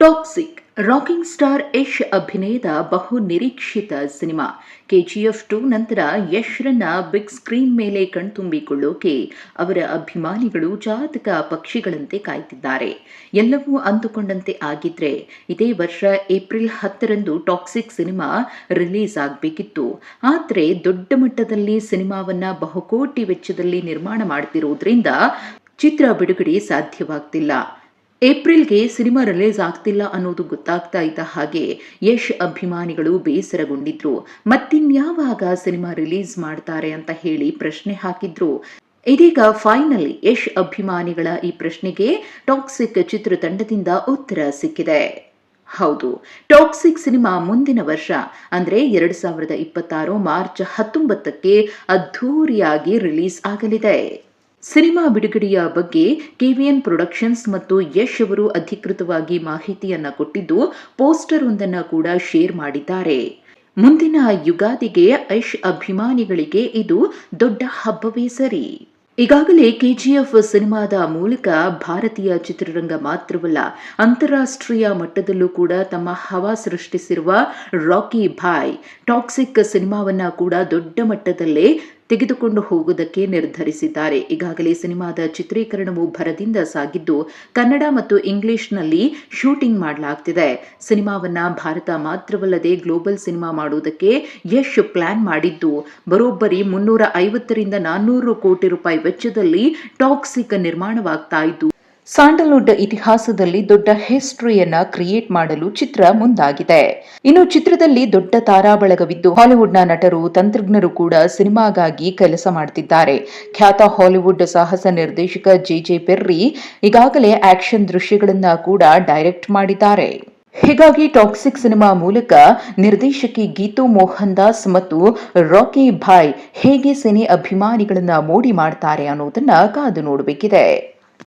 Toxic rocking star Yash ಅಭಿನಯದ ಬಹು ನಿರೀಕ್ಷಿತ ಸಿನಿಮಾ. ಕೆಜಿಎಫ್ ಟು ನಂತರ ಯಶ್ರನ್ನ ಬಿಗ್ ಸ್ಕ್ರೀನ್ ಮೇಲೆ ಕಣ್ತುಂಬಿಕೊಳ್ಳೋಕೆ ಅವರ ಅಭಿಮಾನಿಗಳು ಜಾತಕ ಪಕ್ಷಿಗಳಂತೆ ಕಾಯ್ತಿದ್ದಾರೆ. ಎಲ್ಲವೂ ಅಂದುಕೊಂಡಂತೆ ಆಗಿದ್ರೆ ಇದೇ ವರ್ಷ ಏಪ್ರಿಲ್ ಹತ್ತರಂದು ಟಾಕ್ಸಿಕ್ ಸಿನಿಮಾ ರಿಲೀಸ್ ಆಗಬೇಕಿತ್ತು. ಆದರೆ ದೊಡ್ಡ ಮಟ್ಟದಲ್ಲಿ ಸಿನಿಮಾವನ್ನ ಬಹುಕೋಟಿ ವೆಚ್ಚದಲ್ಲಿ ನಿರ್ಮಾಣ ಮಾಡ್ತಿರೋದ್ರಿಂದ ಚಿತ್ರ ಬಿಡುಗಡೆ ಸಾಧ್ಯವಾಗ್ತಿಲ್ಲ. ಏಪ್ರಿಲ್ಗೆ ಸಿನಿಮಾ ರಿಲೀಸ್ ಆಗ್ತಿಲ್ಲ ಅನ್ನೋದು ಗೊತ್ತಾಗ್ತಾ ಇದ್ದ ಹಾಗೆ ಯಶ್ ಅಭಿಮಾನಿಗಳು ಬೇಸರಗೊಂಡಿದ್ರು. ಮತ್ತಿನ್ಯಾವಾಗ ಸಿನಿಮಾ ರಿಲೀಸ್ ಮಾಡ್ತಾರೆ ಅಂತ ಹೇಳಿ ಪ್ರಶ್ನೆ ಹಾಕಿದ್ರು. ಇದೀಗ ಫೈನಲಿ ಯಶ್ ಅಭಿಮಾನಿಗಳ ಈ ಪ್ರಶ್ನೆಗೆ ಟಾಕ್ಸಿಕ್ ಚಿತ್ರತಂಡದಿಂದ ಉತ್ತರ ಸಿಕ್ಕಿದೆ. ಹೌದು, ಟಾಕ್ಸಿಕ್ ಸಿನಿಮಾ ಮುಂದಿನ ವರ್ಷ, ಅಂದ್ರೆ ಎರಡ್ ಸಾವಿರದ ಇಪ್ಪತ್ತಾರು ಮಾರ್ಚ್ ಹತ್ತೊಂಬತ್ತಕ್ಕೆ ಅದ್ಧೂರಿಯಾಗಿ ರಿಲೀಸ್ ಆಗಲಿದೆ. ಸಿನಿಮಾ ಬಿಡುಗಡೆಯ ಬಗ್ಗೆ ಕೆವಿಎನ್ ಪ್ರೊಡಕ್ಷನ್ಸ್ ಮತ್ತು ಯಶ್ ಅವರು ಅಧಿಕೃತವಾಗಿ ಮಾಹಿತಿಯನ್ನ ಕೊಟ್ಟಿದ್ದು ಪೋಸ್ಟರ್ ಒಂದನ್ನು ಕೂಡ ಶೇರ್ ಮಾಡಿದ್ದಾರೆ. ಮುಂದಿನ ಯುಗಾದಿಗೆ ಯಶ್ ಅಭಿಮಾನಿಗಳಿಗೆ ಇದು ದೊಡ್ಡ ಹಬ್ಬವೇ ಸರಿ. ಈಗಾಗಲೇ ಕೆಜಿಎಫ್ ಸಿನಿಮಾದ ಮೂಲಕ ಭಾರತೀಯ ಚಿತ್ರರಂಗ ಮಾತ್ರವಲ್ಲ, ಅಂತಾರಾಷ್ಟ್ರೀಯ ಮಟ್ಟದಲ್ಲೂ ಕೂಡ ತಮ್ಮ ಹವಾ ಸೃಷ್ಟಿಸಿರುವ ರಾಕಿ ಭಾಯ್, ಟಾಕ್ಸಿಕ್ ಸಿನಿಮಾವನ್ನ ಕೂಡ ದೊಡ್ಡ ಮಟ್ಟದಲ್ಲೇ ತೆಗೆದುಕೊಂಡು ಹೋಗುವುದಕ್ಕೆ ನಿರ್ಧರಿಸಿದ್ದಾರೆ. ಈಗಾಗಲೇ ಸಿನಿಮಾದ ಚಿತ್ರೀಕರಣವು ಭರದಿಂದ ಸಾಗಿದ್ದು ಕನ್ನಡ ಮತ್ತು ಇಂಗ್ಲಿಷ್ನಲ್ಲಿ ಶೂಟಿಂಗ್ ಮಾಡಲಾಗ್ತಿದೆ. ಸಿನಿಮಾವನ್ನ ಭಾರತ ಮಾತ್ರವಲ್ಲದೆ ಗ್ಲೋಬಲ್ ಸಿನಿಮಾ ಮಾಡುವುದಕ್ಕೆ ಯಶ್ ಪ್ಲಾನ್ ಮಾಡಿದ್ದು, ಬರೋಬ್ಬರಿ ಮುನ್ನೂರ ಐವತ್ತರಿಂದ ನಾನ್ನೂರು ಕೋಟಿ ರೂಪಾಯಿ ವೆಚ್ಚದಲ್ಲಿ ಟಾಕ್ಸಿಕ್ ನಿರ್ಮಾಣವಾಗ್ತಾ ಇದ್ದು ಸ್ಯಾಂಡಲ್ವುಡ್ ಇತಿಹಾಸದಲ್ಲಿ ದೊಡ್ಡ ಹಿಸ್ಟ್ರಿಯನ್ನ ಕ್ರಿಯೇಟ್ ಮಾಡಲು ಚಿತ್ರ ಮುಂದಾಗಿದೆ. ಇನ್ನು ಚಿತ್ರದಲ್ಲಿ ದೊಡ್ಡ ತಾರಾ ಬಳಗವಿದ್ದು ಹಾಲಿವುಡ್ನ ನಟರು, ತಂತ್ರಜ್ಞರು ಕೂಡ ಸಿನಿಮಾಗಾಗಿ ಕೆಲಸ ಮಾಡುತ್ತಿದ್ದಾರೆ ಖ್ಯಾತ ಹಾಲಿವುಡ್ ಸಾಹಸ ನಿರ್ದೇಶಕ ಜೆ ಜೆ ಪೆರ್ರಿ ಈಗಾಗಲೇ ಆಕ್ಷನ್ ದೃಶ್ಯಗಳನ್ನ ಕೂಡ ಡೈರೆಕ್ಟ್ ಮಾಡಿದ್ದಾರೆ. ಹೀಗಾಗಿ ಟಾಕ್ಸಿಕ್ ಸಿನಿಮಾ ಮೂಲಕ ನಿರ್ದೇಶಕಿ ಗೀತು ಮೋಹನ್ ದಾಸ್ ಮತ್ತು ರಾಕಿ ಭಾಯ್ ಹೇಗೆ ಸಿನಿ ಅಭಿಮಾನಿಗಳನ್ನ ಮೋಡಿ ಮಾಡ್ತಾರೆ ಅನ್ನೋದನ್ನ ಕಾದು ನೋಡಬೇಕಿದೆ.